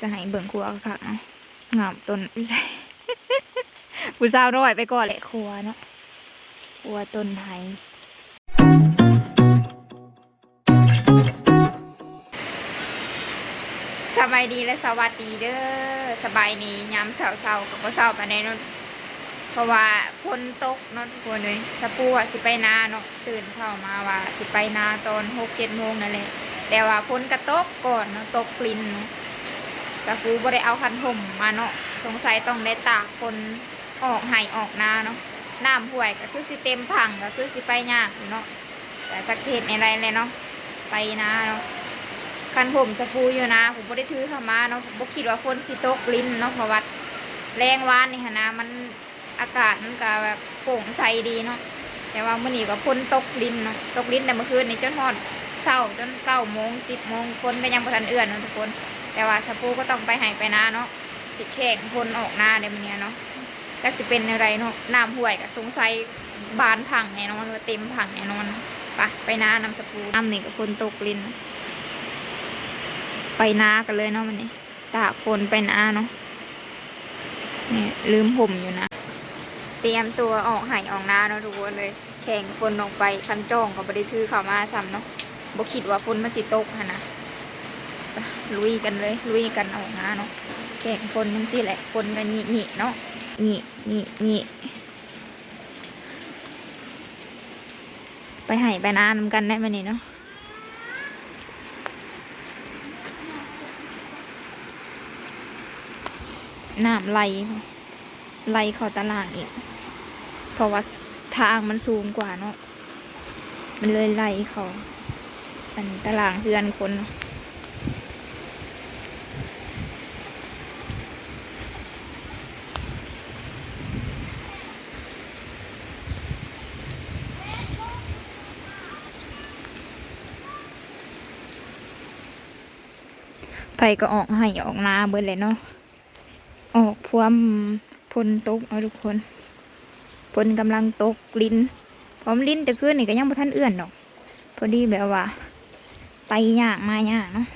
จะให้เบิ่งครัวค่ะเนาะงามต้นไม่ใช่ผู้สาวน้อยไปก่อนแหละครัวเนาะครัวต้นไทยสบายดีและสวัสดีเด้อสบายดียามเสาๆกับเสาปานในเพราะว่าฝนตกนาะทุกคนเลยสะปูอะสิไปนาเนาะตื่นเช้ามาว่าสิไปนาตอนหกเจ็ดโมงนั่นแหละแต่ว่าฝนกระตกก่อนเนาะตกกลิ่นเนาะ สะฟูบ่ไดเอาคันห่มมาเนาะสงสัยต้องได้ตากคนออกไห้ออกนาเนาะน้ำห่วยก็คือสิเต็มพังก็คือสิไปยากเนาะแต่จักเทศในไรเลยเนาะไปนาเนาะคันผมสะฟูอยู่นะ ผมบ่ได้ถือเข้ามาเนาะผมบ่คิดว่าคนสิตกลิ้นเนาะเพราะว่าแรงวานนี่หนนะมันอากาศมันก็แบบโปร่งใสดีเนาะแต่ว่ามื้อนี้ก็ฝนตกลิ้นเนาะตกลิ้นแต่เมื่อคืนนี่จนฮอดเช้าจนเก้าโมงสิบโมงคนก็ยังบ่ทันเอื้อนเนาะทุกคน แต่ว่าสปูก็ต้องไปหายไปนาเนาะสิแข่งพลออกหน้าเดี๋ยวมันเนี้ยเนาะจักสิเป็นอะไรเนาะน้ำห่วยกับสงสัยบานพังแน่นอนว่าเต็มพังแน่นอนไปไปนาน้ำสปูน้ำนี่กับคนตกลินไปนากันเลยเนาะมันนี่ตากฝนไปนาเนาะนี่ลืมผมอยู่นะ เตรียมตัวออกไห่ออกนาเนาะทุกคนเลย แข่งฝนลงไปคันจ้องก็บริทือเข้ามาซ้ำเนาะบ่คิดว่าฝนมันสิตกหนนะ ลุยกันเลยลุยกันออกมาเนาะแข่งคนยังสิแหละคนกันหนีหนีเนาะหนีหนีหนีไปให้ไปนานกันได้ไหมนี่เนาะน้ำไหลไหลเข้าตลาดอีกเพราะว่าทางมันสูงกว่าเนาะมันเลยไหลเขาอันตารางเพื่อนคนเนาะ ไฟก็ออกให้ออกนาเบิดเลยเนาะ ออกพวมพนตกเอาทุกคนพนกำลังตกลิ้นพร้อมลิ้นแต่คืนนี่ก็ยังบ่ทันเอื้อนดอก พอดีแบบว่า ไปยากมายากเนาะ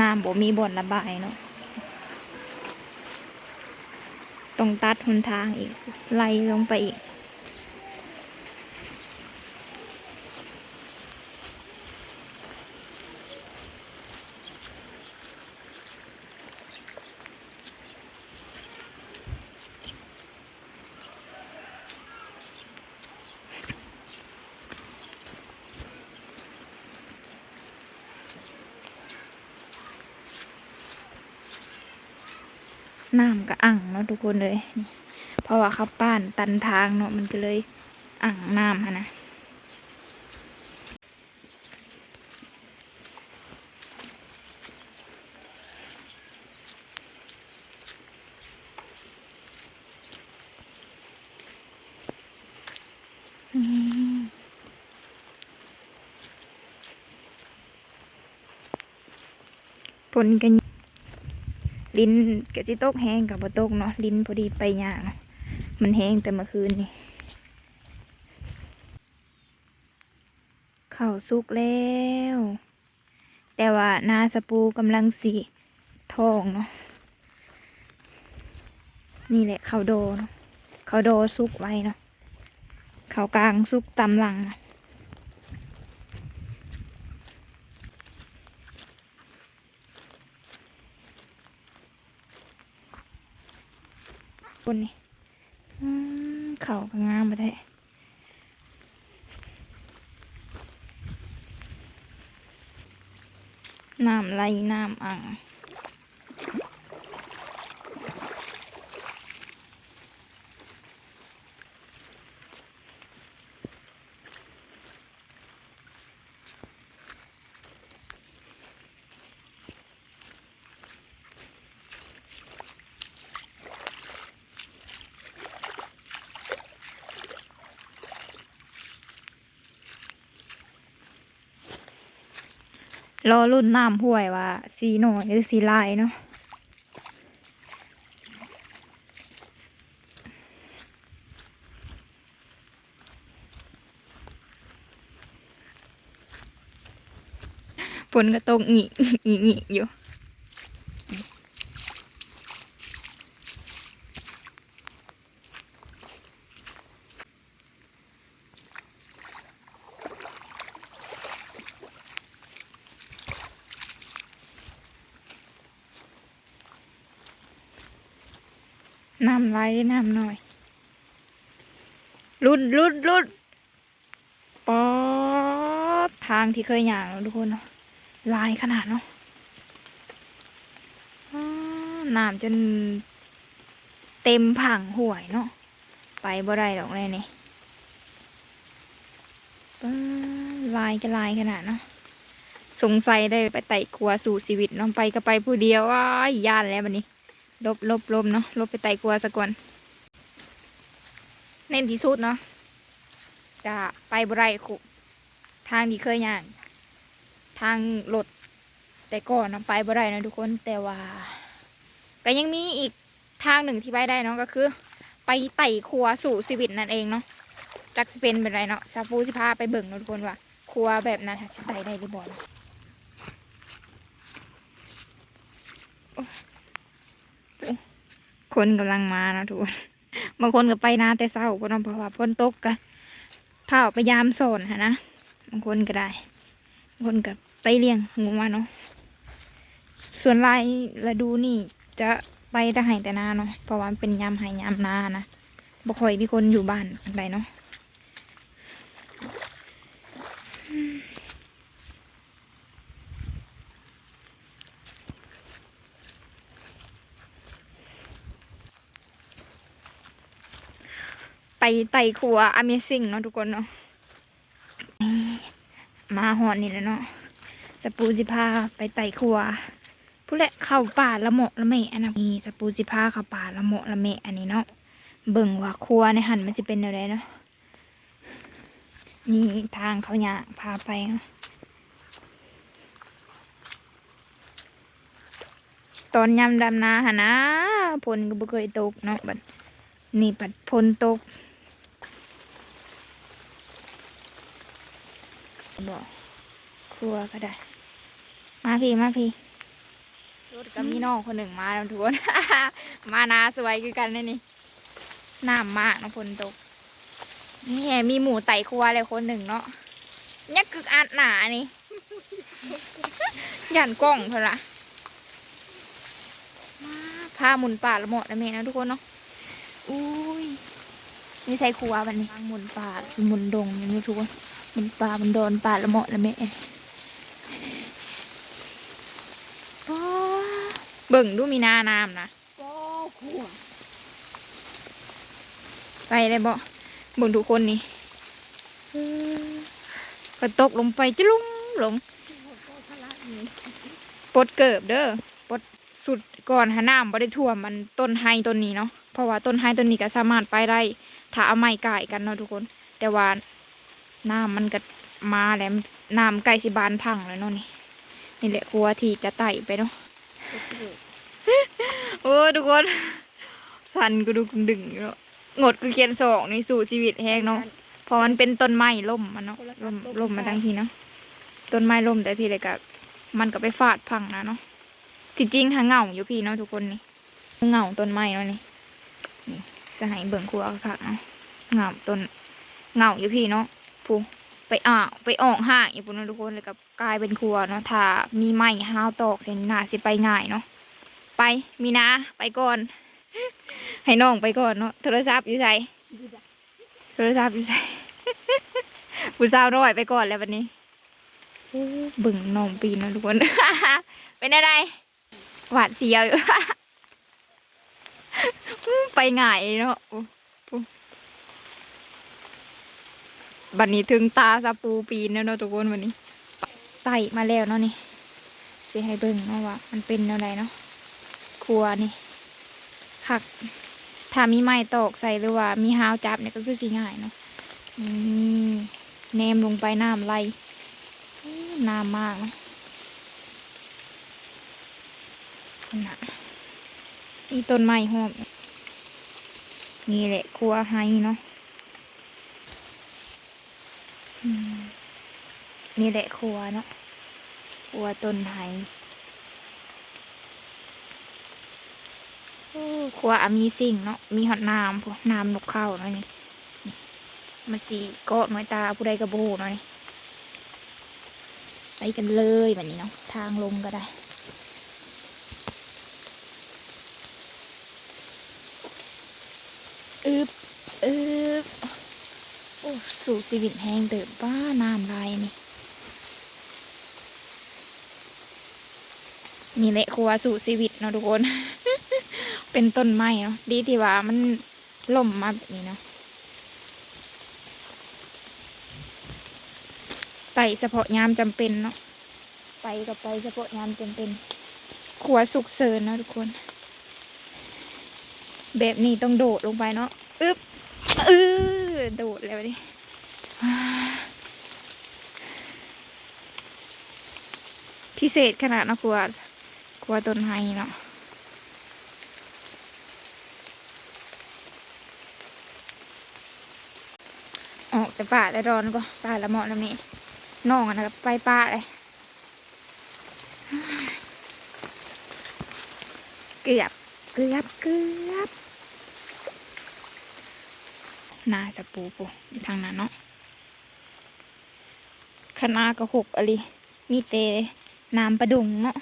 น้ำบ่มีบ่อนระบายเนาะต้องตัดหนทางอีก ไล่ลงไปอีก น้ำก็อ่างเนาะทุกคนเลยเพราะว่าเขาป้านตันทางเนาะมันก็เลยอ่างน้ำหั้นะอืมผลกัน ลิ้นกะจิตกแห้งกับบ่ตกเนาะลิ้นพอดีไปยานาะมันแห้งแต่เมื่อคืนนี่ข้าวสุกแล้ว แต่ว่านาสปูกำลังสีทองเนาะนี่แหละข้าวโดเนาะข้าวโดสุกไว้เนาะข้าวกลางสุกตำหลังนะ คนนี่เข่าก็งามมาแท้น้ำไหลน้ำอ่าง รอรุ่นน้ำห้วยว่าสีหน่อยหรือสีลายเนาะฝนก็ตกหงิหงิหงิอยู่ ไหลน้ำหน่อยรุดรุดรุดปอดทางที่เคยอย่างทุกคนเนาะลายขนาดเนาะน้ำจนเต็มผังห่วยเนาะไปบ่ได้ดอกเลยนี่ป๊าลายก็ลายขนาดเนาะสงสัยได้ไปไต่กลัวสู่ชีวิตน้องไปก็ไปผู้เดียวว้ายย่านแล้วบันนี้ ลบลบลบเนาะลบไปไตกลัวซะก่อนเน้นที่สุดเนาะจะไปบไรคุทางที่เคยย่าง ทางรถแต่ก่อนเนาะไปบ่ได้นะทุกคนแต่ว่า ก็ยังมีอีกทางหนึ่งที่ไปได้เนาะก็คือ ไปไต่ครัวสู่ชีวิตนั่นเองเนาะจักสิเป็นเป็นไรเนาะซาฟูสิพาไปเบิ่งนะทุกคนว่าครัวแบบนั้นสิไต่ได้หรือบ่ คนกำลังมานะทุกคนบางคนก็ไปนาแต่เศร้าเพราะเพราะว่าฝนตกกันพาออกไปยามสอนฮะนะบางคนก็ได้บางคนก็ไปเลี้ยงงูมาเนาะส่วนลายฤดูนี่จะไปแต่ไห้แต่นาเนาะเพราะว่ามันเป็นยามไห้ยามนานะบ่ค่อยมีคนอยู่บ้านอะไรเนาะ ไปไต่ครัว Amazing เนาะทุกคนเนาะมาหอนนี่แหล้วเนาะสปูจิพาไปไต่ครัวผู้แหละเข้าป่าละเหมาะละเมะอันนั้สปูจิพาเข้าป่าละเหมาะละเมะอันนี้เนาะเบิ่งว่าครัวในหันมันจะเป็นอะไรเนาะนี่ทางเขาอยากพาไปตอนยำดำนาหะนะพลก็บ่เคยตกเนาะบัดนี่ปัดพลตก บอกครัวก็ได้ มาพี่มาพี่รถกับมีน้องคนหนึ่งมาแล้วทุกคนมานาสวยคือกันนี่นี่น้ำมากนะฝนตกนี่มีหมูไต่ครัวเลยคนหนึ่งเนาะยักกึกอัดหนานี่หยันกล้องเถอะละมาพาหมุนป่าละหมาะละเมนะทุกคนเนาะอุ้ ยนี่ใส่ครัววันนี้หมุนป่าหมุนดงอย่างนี้ทุกคนมันปลามันโดนปลาละเหมาะละแม่ป๊าเบิ่งดูมีนาน้ำนะก็ขัวไปได้บ่เบิ่งทุกคนนี่ก็ตกลงไปจะลุ่มลงก็พละนี่ปลดเกิบเด้อปลดสุดก่อนหาน้ำบ่ได้ท่วมมันต้นไฮต้นนี้เนาะเพราะว่าต้นไฮต้นนี้ก็สามารถไปได้ ถ้าเอาไม้ก่ายกันเนาะทุกคน แต่ว่าน้ำมันก็มาแล้วน้ำใกล้สิบานพังแล้วเนาะนี่นี่แหละครัวที่จะไต่ไปเนาะโอ้ทุกคน สันกูดูดึงอยู่เนาะงดคือเคียนสองในสู่ชีวิตแห้งเนาะเพราะมันเป็นต้นไม้ล่มมันเนาะล่มล่มมาทั้งทีเนาะต้นไม้ล่มแต่พี่เลยกับมันก็ไปฟาดพังนะเนาะที่จริงทาเหงาอยู่พี่เนาะทุกคนนี่เหงาต้นไม้เนาะนี่ สหายเบิ่งครัวค่ะเนาะเงาต้นเงาอยู่พี่เนาะปูไปอ่าวไปอ่อกห่างอยู่ปุ่นเนทุกคนเลยกับกลายเป็นครัวเนาะถ้ามีไม้ห้าวตอกเส้นหน้าสิไปง่ายเนาะไปมีนาไปก่อน ให้น้องไปก่อนเนาะโทรศัพท์อยู่ใส่โทรศัพท์อยู่ใส่ผู้สาวน้อยไปก่อนแล้ววันนี้เบิ่งน้องปีนนะทุกคน เป็นอะไรหวาดเสียวอยู่ ไปง่ายเนาะบัดนี้ถึงตาสะปูปีนแล้วเนาะทุกคนวันนี้ไต่มาแล้วเนาะนี่สิให้เบิ่งเนาะว่า มันเป็นอะไรเนาะครัวนี่คักถ้ามีไม้ตอกใส่หรือว่ามีฮาวจับเนี่ยก็คือสีง่ายเนาะนี่แนมลงไปน้ำไหลน้ำมากเนาะน่ะมีต้นไม้หอม นี่แหละครัวไฮเนาะมนี่แหละครัวเนาะโอ้ขัวต้นไทยโอ้ขัวมีสิ่งเนาะ มีหอดน้ำพวกน้ำนกเข้าเนาะนี่นี่มาสีเกาะน้อยตาผู้ใดกระโบเนาะนี่ไปกันเลยแบบนี้เนาะ ทางลงก็ได้ อึบอึบโอ้ สู่ชีวิตแห้งเติบบ้าน้ำลายนี่ นี่แหละครัวสู่ชีวิตเนาะทุกคน เป็นต้นไม้เนาะดีที่ว่ามันล่มมาแบบนี้เนาะไปเฉพาะยามจำเป็นเนาะไปก็ไปเฉพาะยามจำเป็นครัวสุกเสริญเนาะทุกคน แบบนี้ต้องโดดลงไปเนาะอึ๊บเออโดดแล้วดิ พิเศษขนาดนะครัวครัวต้นไฮเนาะออกแต่ป่าแต่ดอนก็ตาละเหมาะแล้วนี่น้องนะครับไปป่าเลยเกือบเกือบเกือบน่าจะปูปูทางนั้นเนาะ คณะก็หกอะไรมีเตน้ำประดุงเนาะ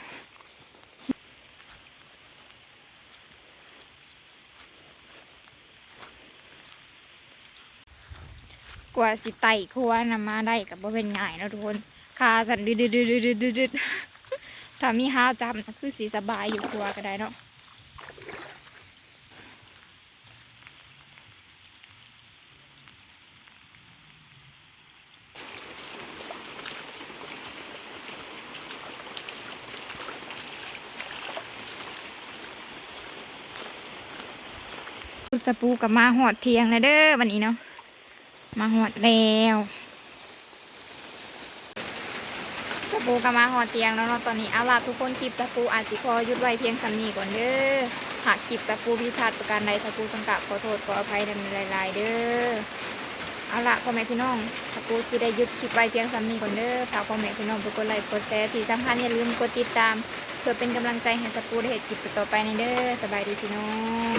กว่าสิไต่ครัวนำมาได้กับว่เป็นง่ายเนาะทุกคนคาสันดืดดืดดืดดืดดืดดืดถ้ามีห้าจำคือสีสบายอยู่ครัวก็ได้เนาะ สปูกับมาหอดเทียงเลยเด้อวันนี้เนาะมาหอดแล้วสปูกับมาหอดเทียงแล้วเนาะตอนนี้เอาล่ะทุกคนคลิปสปูอาจสิพอหยุดไว้เพียงสำนีก่อนเด้อหากคลิปสปูพิทัดประการใดสปูต้องกรขอโทษขออภัยในหลายๆเด้อเอาละพ่อแม่พี่น้องสปูจะได้หยุดคลิปไว้เพียงสำนีก่อนเด้อฝากพ่อแม่พี่น้องไปกดไลค์กดแชร์ที่สำคัญอย่าลืมกดติดตามเพื่อเป็นกำลังใจให้สปูได้เห็นคลิปต่อไปในเด้อสบายดีพี่น้อง